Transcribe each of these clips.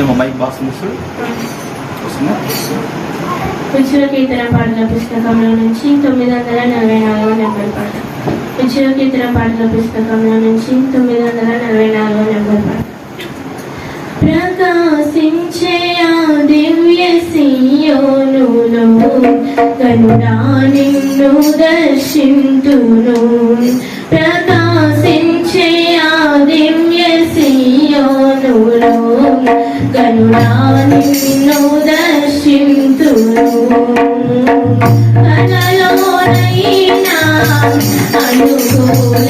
ఏమో mic box missed వస్తుందా విచ్చుల కీర్తన పాటల పుస్తకంలో నుంచి తొమ్మిది వందల నలభై నాలుగో నెంబర్ పాట విచ్చుల కీర్తన పాటల పుస్తకంలో నుంచి తొమ్మిది వందల నలభై నాలుగో నెంబర్ పాట ప్రకాశించే ఆ దివ్య సీయోనులో కనుడా నిన్ను దర్శింతును ప్రకా Gracias.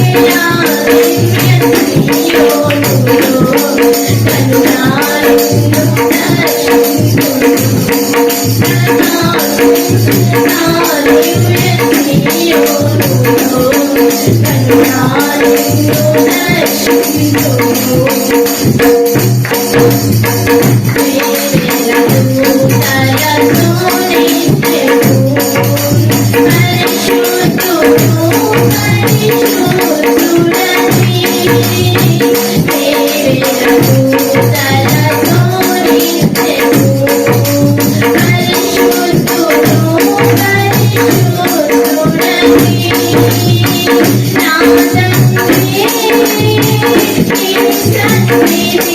Yeah. We.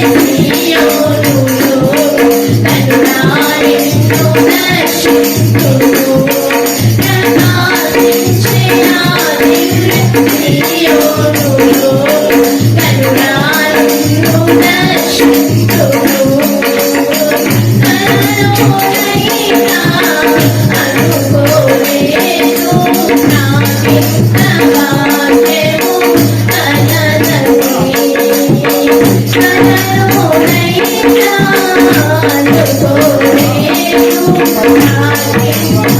You. I'm Thank you.